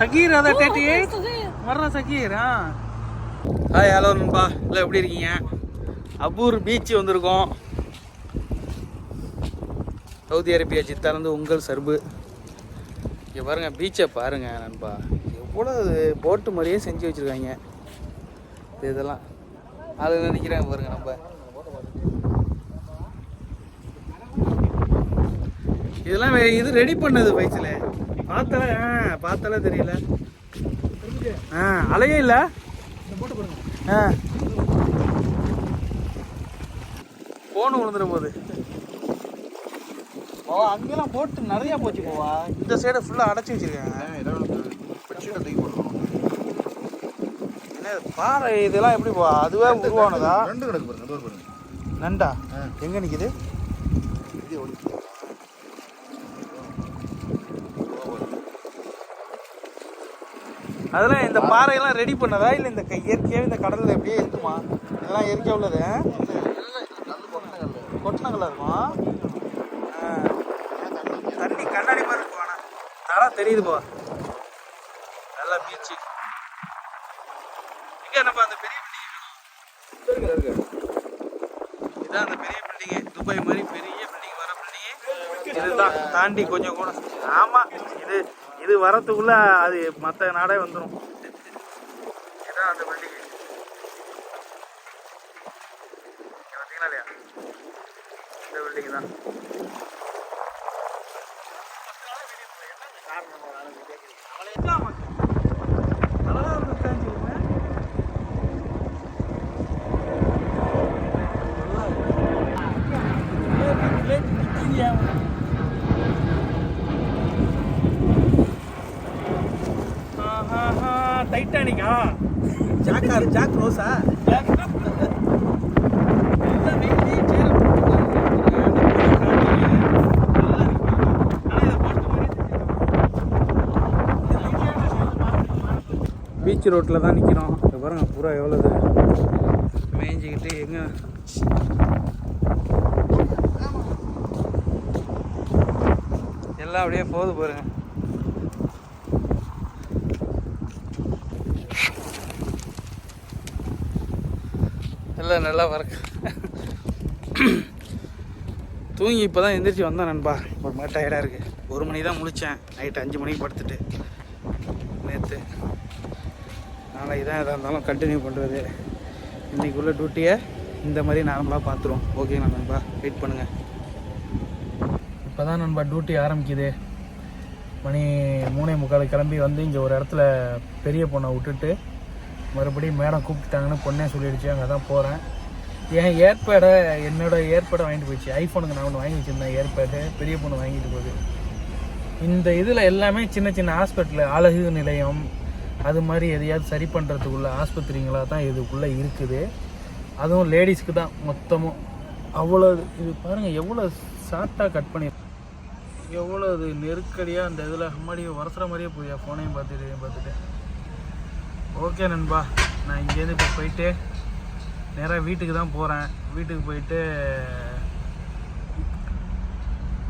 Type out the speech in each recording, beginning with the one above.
சகீர் அதை டேட்டி வர்ற சகீர் ஆ. Hi hello நண்பா. இல்லை எப்படி இருக்கீங்க? அபூர் பீச் வந்திருக்கோம். சவுதி அரேபியா ஜித்தாலேருந்து உங்கள் சர்பு இங்கே பாருங்க பீச்சை பாருங்க நண்பா. எவ்வளோ போட்டு மாதிரியே செஞ்சு வச்சுருக்காங்க. இதெல்லாம். அது நினைக்கிறேன் பாருங்க நம்ம இதெல்லாம் இது ரெடி பண்ணது வயசுல பார்த்தால ஆ பார்த்தாலே தெரியல. ஆ அலையே இல்ல? ஆ. போன் விழுந்துற போது. ஓ அங்கெல்லாம் போட்டு நிறைய போச்சு போவா. இந்த சைடை ஃபுல்லாக அடைச்சி வச்சிருக்காங்க. என்ன பாறை இதெல்லாம் எப்படி போவா? அதுவே உருவானதா? ரெண்டு கிடக்கு பாருங்க டோர் பாருங்க. நண்டா? எங்க நிக்குது? அதெல்லாம் இந்த பாறையெல்லாம் ரெடி பண்ணதா? இல்லை இந்த க- இயற்கையாவே இந்த கடல்ல எப்படியே இருக்குமா? இதெல்லாம் இயற்கையா உள்ளது? ஆ? கொட்டினங்களா இருக்குமா. தண்ணி கண்ணாடி மாதிரி இருக்கும் ஆனா. நல்லா தெரியுது போ. நல்லா பீச்சு. இங்க நம்ம அந்த பெரிய பில்டிங் இதான் அந்த பெரிய பில்டிங் துபாய் மாதிரி பெரிய பில்டிங் வர பில்டிங் இதுதான் தாண்டி கொஞ்சம் கூட. ஆமா இது இது வரத்துக்குள்ள அது மற்ற நாடே வந்துடும் இதான் அந்த பில்டிங் பார்த்தீங்களா இல்லையா? இந்த பில்டிங் தான் அழகா டைட்டானிக்கா? ஜாக்கார் ஜாக் ரோஸா? பீச் ரோட்டில் தான் நிற்கிறோம் இங்க பாருங்க பூரா எவ்வளவு மேய்ஞ்சிக்கிட்டு எங்கே? எல்லாம் அப்படியே போகுது பாருங்க. எல்லாம் நல்லா வரக்கு தூங்கி இப்போ தான் எந்திரிச்சு வந்தேன் நண்பா. ஒரு மாதிரி டயர்டாக இருக்குது ஒரு மணி தான் முழித்தேன் நைட்டு அஞ்சு மணிக்கு படுத்துட்டு நேற்று நாளைக்கு தான் எதாக இருந்தாலும் கண்டினியூ பண்ணுறது இன்றைக்குள்ள டியூட்டியை இந்த மாதிரி நார்மலாக பார்த்துருவோம் ஓகேங்களா நண்பா? வெயிட் பண்ணுங்கள் இப்போ தான் நண்பா டியூட்டி ஆரம்பிக்குது. மணி மூணே முக்கால் கிளம்பி வந்து இங்கே ஒரு இடத்துல பெரிய பொண்ணை விட்டுட்டு மறுபடியும் மேடம் கூப்பிட்டாங்கன்னு பொண்ணே சொல்லிடுச்சு அங்கே தான் போகிறேன் என் ஏர்பேடை என்னோட ஏர்பேடை வாங்கிட்டு போயிடுச்சு. ஐஃபோனுக்கு நான் ஒன்று வாங்கி வச்சுருந்தேன் ஏர்பேடு பெரிய பொண்ணு வாங்கிட்டு போகுது. இந்த இதில் எல்லாமே சின்ன சின்ன ஹாஸ்பிட்டல் அழகு நிலையம் அது மாதிரி எதையாவது சரி பண்ணுறதுக்குள்ள ஆஸ்பத்திரிங்களாக தான் இதுக்குள்ளே இருக்குது. அதுவும் லேடிஸ்க்கு தான் மொத்தமும். அவ்வளோ இது பாருங்கள் எவ்வளோ ஷார்ட்டாக கட் பண்ணி எவ்வளோ இது நெருக்கடியாக அந்த இதில் அம்மாடி வரசுற மாதிரியே போய் ஃபோனையும் பார்த்துட்டு பார்த்துட்டு. ஓகே நண்பா நான் இங்கேருந்து இப்போ போயிட்டு நேராக வீட்டுக்கு தான் போகிறேன் வீட்டுக்கு போயிட்டு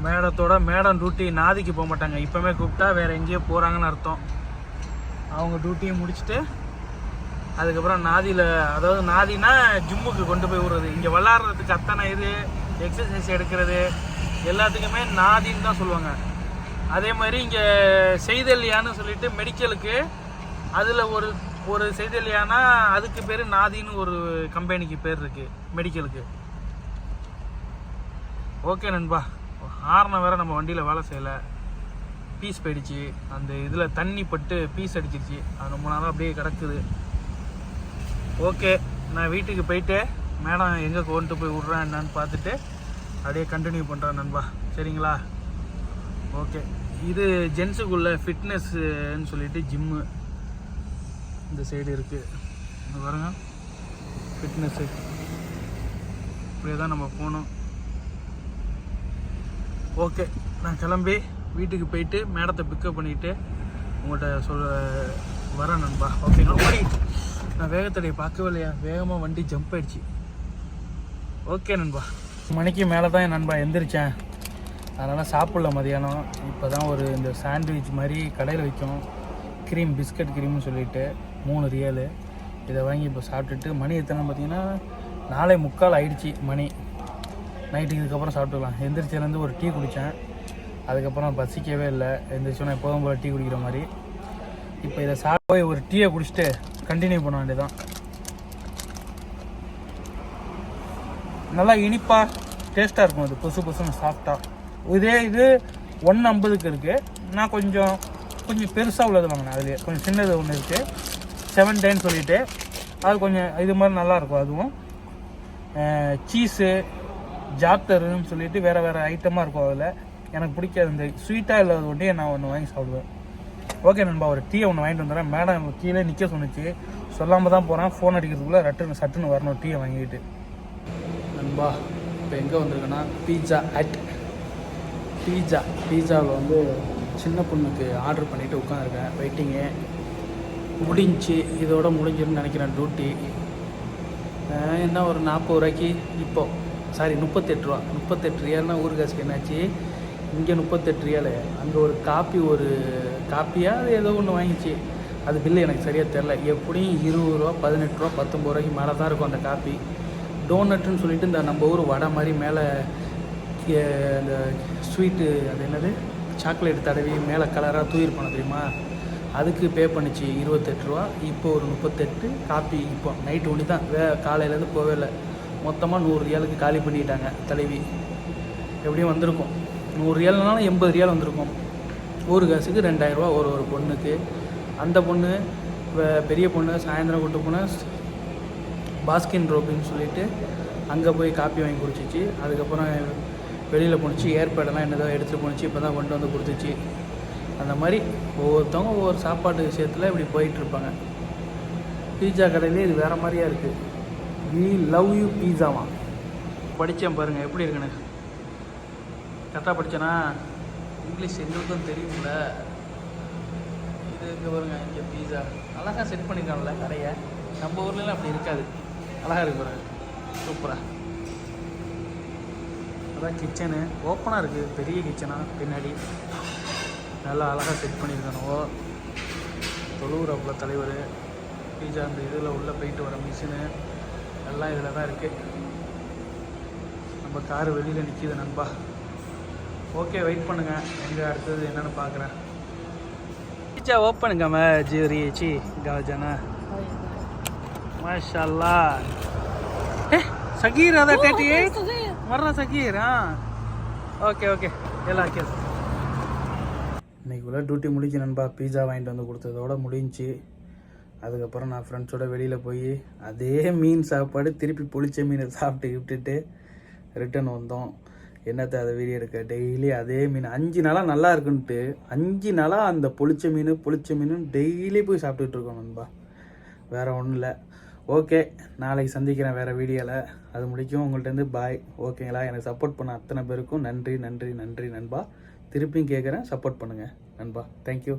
மேடத்தோட மேடம் டியூட்டி நாதிக்கு போக மாட்டாங்க. இப்போமே கூப்பிட்டா வேறு எங்கேயோ போகிறாங்கன்னு அர்த்தம். அவங்க டியூட்டியை முடிச்சுட்டு அதுக்கப்புறம் நாதியில் அதாவது நாதினா ஜிம்முக்கு கொண்டு போய் விடுறது. இங்கே விளாட்றதுக்கு அத்தனை இது எக்ஸசைஸ் எடுக்கிறது எல்லாத்துக்குமே நாதின்னு தான் சொல்லுவாங்க. அதே மாதிரி இங்கே செய்தல்லையான்னு சொல்லிட்டு மெடிக்கலுக்கு அதில் ஒரு ஒரு செய்தியிலையானா அதுக்கு பேர் நாதின்னு ஒரு கம்பெனிக்கு பேர் இருக்குது மெடிக்கலுக்கு. ஓகே நண்பா ஹார்னை வேற நம்ம வண்டியில் வேலை செய்யலை. பீஸ் போயிடுச்சு. அந்த இதில் தண்ணி பட்டு பீஸ் அடிச்சிருச்சு. அது ரொம்ப நேரம் அப்படியே கிடக்குது. ஓகே நான் வீட்டுக்கு போயிட்டு மேடம் எங்கே கொண்டு போய் விட்றேன் என்னன்னு பார்த்துட்டு அப்படியே கண்டினியூ பண்ணுறேன் நண்பா. சரிங்களா? ஓகே இது ஜென்ஸுக்குள்ள ஃபிட்னஸ்ன்னு சொல்லிட்டு ஜிம்மு இந்த சைடு இருக்குது இங்க பாருங்க. ஃபிட்னஸ்ஸு இப்படியே தான் நம்ம போகணும். ஓகே நான் கிளம்பி வீட்டுக்கு போயிட்டு மேடத்தை பிக்கப் பண்ணிட்டு உங்கள்கிட்ட சொல்ல வரேன் நண்பா. ஓகேங்களா ஓடி. நான் வேகத்தடையை பார்க்கவே இல்லையா? வேகமாக வண்டி ஜம்ப் ஆயிடுச்சு. ஓகே நண்பா. மணிக்கு மேலே தான் என் நண்பா எந்திரிச்சேன். அதனால் சாப்பிடல மதியானம். இப்போ தான் ஒரு இந்த சாண்ட்விச் மாதிரி கடையில் விற்கும் க்ரீம் பிஸ்கட் க்ரீம்னு சொல்லிவிட்டு மூணு ரியலு. இதை வாங்கி இப்போ சாப்பிட்டுட்டு மணி எத்தனை பார்த்தீங்கன்னா நாளை முக்கால் ஆயிடுச்சு மணி. நைட்டுக்கு இதுக்கப்புறம் சாப்பிட்டுக்கலாம். எந்திரிச்சிலேருந்து ஒரு டீ குடித்தேன். அதுக்கப்புறம் பசிக்கவே இல்லை. எந்திரிச்சோன்னா எப்போதும் போல் டீ குடிக்கிற மாதிரி. இப்போ இதை சாப்பிட்டு போய் ஒரு டீயை குடிச்சிட்டு கண்டினியூ பண்ண வேண்டியதான் நல்லா இனிப்பாக டேஸ்ட்டாக இருக்கும் அது. புசு புசுன்னு சாஃப்டாக இதே இது ஒன்று ஐம்பதுக்கு இருக்குது நான் கொஞ்சம் கொஞ்சம் பெருசாக உள்ளது வாங்கினேன். அதுலேயே கொஞ்சம் சின்னது ஒன்று இருக்குது செவன் டேன்னு சொல்லிட்டு அது கொஞ்சம் இது மாதிரி நல்லாயிருக்கும் அதுவும். சீஸு ஜாப்தருன்னு சொல்லிட்டு வேறு வேறு ஐட்டமாக இருக்கும் அதில். எனக்கு பிடிக்காது இந்த ஸ்வீட்டாக இல்லாத ஒன்றே நான் ஒன்று வாங்கி சாப்பிடுவேன். ஓகே நண்பா ஒரு டீயை ஒன்று வாங்கிட்டு வந்துடுறேன். மேடம் கீழே நிற்க சொன்னுச்சு. சொல்லாமல் தான் போகிறேன் ஃபோன் அடிக்கிறதுக்குள்ளே ரட்டுன்னு சட்டுன்னு வரணும் டீயை வாங்கிட்டு. நண்பா இப்போ எங்கே வந்திருக்கேன்னா பீட்சா அட் பீட்சா பீட்சாவில் வந்து சின்ன பொண்ணுக்கு ஆர்டர் பண்ணிவிட்டு உட்காந்துருக்கேன் வெயிட்டிங்கு முடிஞ்சு இதோட முடிஞ்சிருன்னு நினைக்கிறேன் டியூட்டி என்ன ஒரு நாற்பது ரூபாய்க்கு இப்போது சாரி முப்பத்தெட்டு ரூபா. முப்பத்தெட்டு ரியால்னா ஊர் காசுக்கு என்னாச்சு? இங்கே முப்பத்தெட்டு ரியாலு. அங்கே ஒரு காப்பி ஒரு காப்பியாக அது ஏதோ ஒன்று வாங்கிச்சு. அது பில்லு எனக்கு சரியாக தெரில எப்படியும் இருபது ரூபா பதினெட்டு ரூபா பத்தொம்பது ரூபாய்க்கு மேலே தான் இருக்கும் அந்த காப்பி. டோனட்டுன்னு சொல்லிட்டு இந்த நம்ம ஊர் வடை மாதிரி மேலே அந்த ஸ்வீட்டு அது என்னது? சாக்லேட் தடவி மேலே கலராக தூயிருப்பான தெரியுமா? அதுக்கு பே பண்ணிச்சு இருபத்தெட்டு ரூபா. இப்போ ஒரு முப்பத்தெட்டு காப்பி இப்போ நைட்டு ஒன்று தான். வே காலையிலேருந்து போகவே இல்லை. மொத்தமாக நூறு ரியாலுக்கு காலி பண்ணிட்டாங்க தலைவி. எப்படியும் வந்திருக்கும். நூறு ரியால்னாலும் எண்பது ரியால் வந்திருக்கும். ஒரு காசுக்கு ரெண்டாயிரரூவா ஒரு ஒரு பொண்ணுக்கு. அந்த பொண்ணு பெரிய பொண்ணு சாயந்தரம் கூட்டு போனால் பாஸ்கின் ரோபின்னு சொல்லிட்டு அங்கே போய் காப்பி வாங்கி குடிச்சிச்சு. அதுக்கப்புறம் வெளியில் போணுச்சு. ஏர்பேடெல்லாம் என்னதோ எடுத்துகிட்டு போணுச்சு. இப்போ தான் கொண்டு வந்து கொடுத்துச்சு. அந்த மாதிரி ஒவ்வொருத்தவங்க ஒவ்வொரு சாப்பாட்டு விஷயத்தில் இப்படி போயிட்டுருப்பாங்க. பீட்சா கடையிலே இது வேறு மாதிரியா இருக்குது வி லவ் யூ பீஸாவா படித்தேன் பாருங்கள் எப்படி இருக்குன்னு? கரெக்டாக படித்தேன்னா இங்கிலீஷ் எங்களுக்கும் தெரியும்ல. இது இங்கே பாருங்க இங்கே பீஸா அழகாக செட் பண்ணியிருக்காங்கல்ல கடையை. நம்ம ஊர்லலாம் அப்படி இருக்காது. அழகாக இருக்கு பாருங்க. சூப்பராக அதான் கிச்சனு ஓப்பனாக இருக்குது பெரிய கிச்சனாக பின்னாடி. நல்லா அழகாக செட் பண்ணியிருக்கானுவோ தொழுவுறாப்புல தலைவர். பீஜா அந்த இதில் உள்ளே போயிட்டு வர மிஷினு எல்லாம் இதில் தான் இருக்குது நம்ம காரு வெளியில் நிற்கிது நண்பா. ஓகே வெயிட் பண்ணுங்கள் எங்கே அடுத்தது என்னென்னு பார்க்குறேன் பீஜா ஓப்பனுங்க மே ஜீவரி சி காஜானா. மாஷல்லா. ஏ சகீர் அதை டேட்டி மர்ற சகீர். ஆ. ஓகே ஓகே எல்லாம் கேஸ் இன்னைக்குள்ளே டியூட்டி முடிச்சு நண்பா பீஸா வாங்கிட்டு வந்து கொடுத்ததோட முடிஞ்சுச்சு அதுக்கப்புறம் நான் ஃப்ரெண்ட்ஸோட வெளியில் போய் அதே மீன் சாப்பாடு திருப்பி புளிச்ச மீனை சாப்பிட்டு விட்டுட்டு ரிட்டர்ன் வந்தோம். என்னத்தை அதை வீடியோ எடுக்க? டெய்லி அதே மீன். அஞ்சு நாளாக நல்லா இருக்குன்ட்டு அஞ்சு நாளாக அந்த புளிச்ச மீன் புளிச்ச மீன் டெய்லி போய் சாப்பிட்டுட்டு இருக்கோம் நண்பா. வேறு ஒன்றும் இல்லை. ஓகே நாளைக்கு சந்திக்கிறேன் வேறு வீடியோவில் அது முடிக்கும். உங்கள்கிட்டருந்து பாய் ஓகேங்களா? எனக்கு சப்போர்ட் பண்ண அத்தனை பேருக்கும் நன்றி நன்றி நன்றி நண்பா. திருப்பியும் கேட்குறேன் சப்போர்ட் பண்ணுங்கள் நண்பா தேங்க்யூ